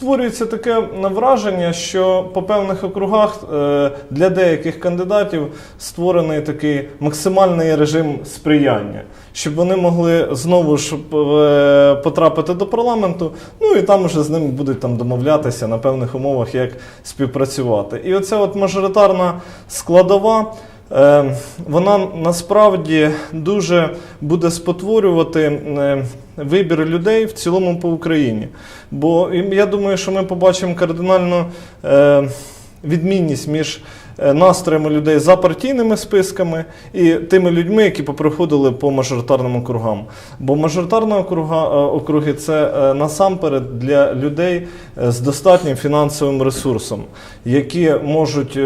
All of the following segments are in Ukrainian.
створюється таке враження, що по певних округах е, для деяких кандидатів створений такий максимальний режим сприяння, щоб вони могли знову ж е, потрапити до парламенту, ну і там вже з ними будуть там домовлятися на певних умовах, як співпрацювати. І оця от мажоритарна складова. Е, Вона насправді дуже буде спотворювати е, вибір людей в цілому по Україні. Бо я думаю, що ми побачимо кардинальну е, відмінність між настроями людей за партійними списками і тими людьми, які поприходили по мажоритарним округам. Бо мажоритарні округи це насамперед для людей з достатнім фінансовим ресурсом, які можуть,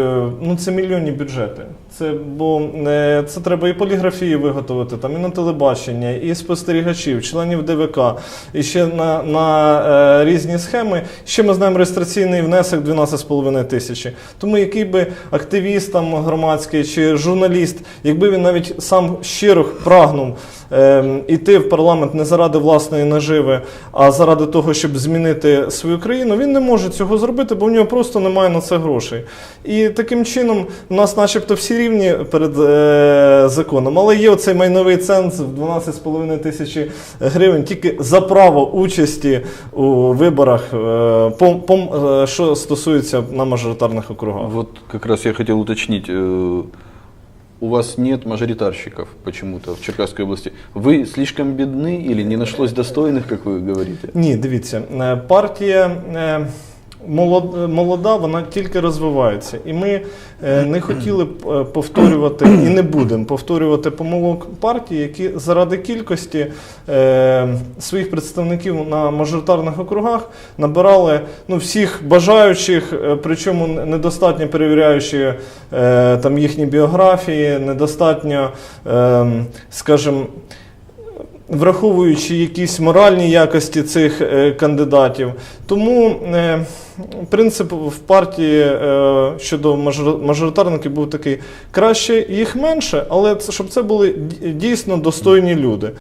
ну це мільйонні бюджети. Це бо е, це треба і поліграфії виготовити, там і на телебачення, і спостерігачів, членів ДВК, і ще на, на е, різні схеми. Ще ми знаємо реєстраційний внесок 12,5 тисячі. Тому який би активіст там громадський чи журналіст, якби він навіть сам щиро прагнув іти в парламент не заради власної наживи, а заради того, щоб змінити свою країну, він не може цього зробити, бо в нього просто немає на це грошей. І таким чином в нас, начебто, всі рівні перед е, законом, але є оцей майновий ценз в 12,5 тисячі гривень тільки за право участі у виборах, е, по, по, е, що стосується на мажоритарних округах. Вот как раз я хотел уточнить э, У вас нет мажоритарщиков почему-то в Черкасской области. Вы слишком бедны или не нашлось достойных, как вы говорите? Ні, дивіться, е, партія е, молод- молода, вона тільки розвивається. І ми е, не хотіли б е, повторювати і не будемо повторювати помилок партії, які заради кількості е, своїх представників на мажоритарних округах набирали ну, всіх бажаючих, причому недостатньо перевіряючи там їхні біографії, недостатньо, е, скажімо, враховуючи якісь моральні якості цих кандидатів. Тому принцип в партії е, щодо мажор- мажоритарників був такий: краще їх менше, але щоб це були дійсно достойні люди.